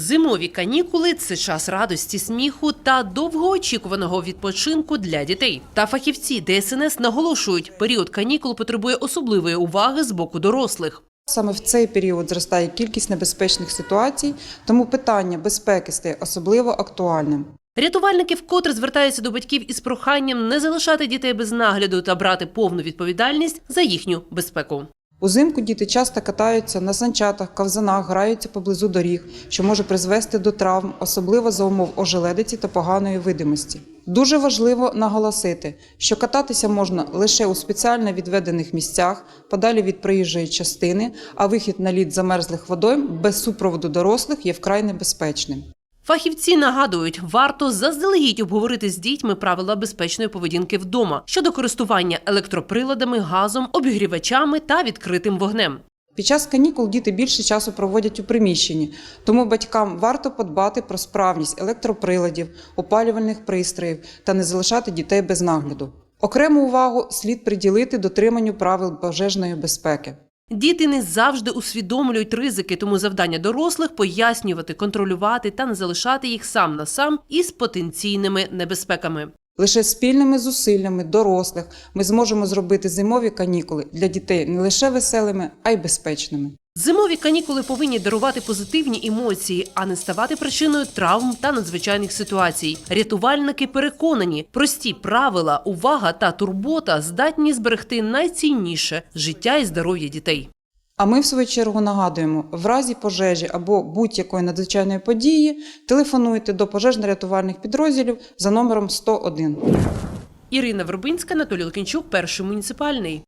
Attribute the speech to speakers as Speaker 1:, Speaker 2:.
Speaker 1: Зимові канікули це час радості, сміху та довгоочікуваного відпочинку для дітей. Та фахівці ДСНС наголошують, період канікул потребує особливої уваги з боку дорослих.
Speaker 2: Саме в цей період зростає кількість небезпечних ситуацій, тому питання безпеки стає особливо актуальним.
Speaker 1: Рятувальники вкотре звертаються до батьків із проханням не залишати дітей без нагляду та брати повну відповідальність за їхню безпеку.
Speaker 2: Узимку діти часто катаються на санчатах, ковзанах, граються поблизу доріг, що може призвести до травм, особливо за умов ожеледиці та поганої видимості. Дуже важливо наголосити, що кататися можна лише у спеціально відведених місцях, подалі від проїжджої частини, а вихід на лід замерзлих водойм без супроводу дорослих є вкрай небезпечним.
Speaker 1: Фахівці нагадують, варто заздалегідь обговорити з дітьми правила безпечної поведінки вдома щодо користування електроприладами, газом, обігрівачами та відкритим вогнем.
Speaker 2: Під час канікул діти більше часу проводять у приміщенні, тому батькам варто подбати про справність електроприладів, опалювальних пристроїв та не залишати дітей без нагляду. Окрему увагу слід приділити дотриманню правил пожежної безпеки.
Speaker 1: Діти не завжди усвідомлюють ризики, тому завдання дорослих пояснювати, контролювати та не залишати їх сам на сам із потенційними небезпеками.
Speaker 2: Лише спільними зусиллями дорослих ми зможемо зробити зимові канікули для дітей не лише веселими, а й безпечними.
Speaker 1: Зимові канікули повинні дарувати позитивні емоції, а не ставати причиною травм та надзвичайних ситуацій. Рятувальники переконані, прості правила, увага та турбота здатні зберегти найцінніше життя і здоров'я дітей.
Speaker 2: А ми, в свою чергу, нагадуємо: в разі пожежі або будь-якої надзвичайної події телефонуйте до пожежно-рятувальних підрозділів за номером 101.
Speaker 1: Ірина Вербинська, Анатолій Лукінчук, перший муніципальний.